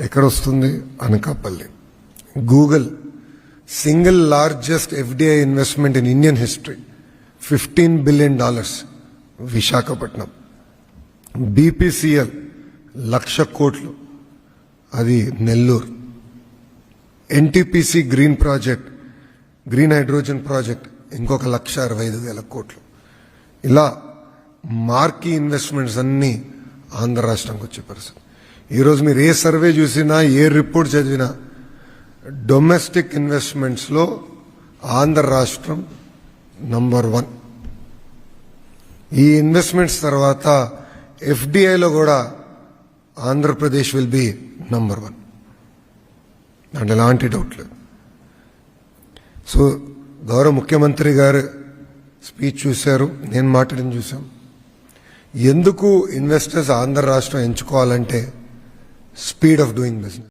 ఎక్కడ వస్తుంది Anakapalli Google single largest FDI investment in Indian history fifteen billion dollars Visakhapatnam. BPCL lakh కోట్లు. అది Nellore. NTPC green project green hydrogen project ఇంకొక లక్ష అరవై ఐదు వేల కోట్లు. ఇలా మార్కీ ఇన్వెస్ట్మెంట్స్ అన్నీ ఆంధ్ర రాష్ట్రంకి వచ్చే పరిస్థితి. ఈరోజు మీరు ఏ సర్వే చూసినా ఏ రిపోర్ట్ చదివినా డొమెస్టిక్ ఇన్వెస్ట్మెంట్స్లో ఆంధ్ర రాష్ట్రం నంబర్ వన్. ఈ ఇన్వెస్ట్మెంట్స్ తర్వాత ఎఫ్డిఐలో కూడా Andhra Pradesh will be number one. దాంట్లో ఎలాంటి డౌట్ లేదు. సో గౌరవ ముఖ్యమంత్రి గారు స్పీచ్ చూశారు నేను మాట్లాడిన చూసాం ఎందుకు ఇన్వెస్టర్స్ ఆంధ్ర రాష్ట్రం ఎంచుకోవాలంటే speed of doing business.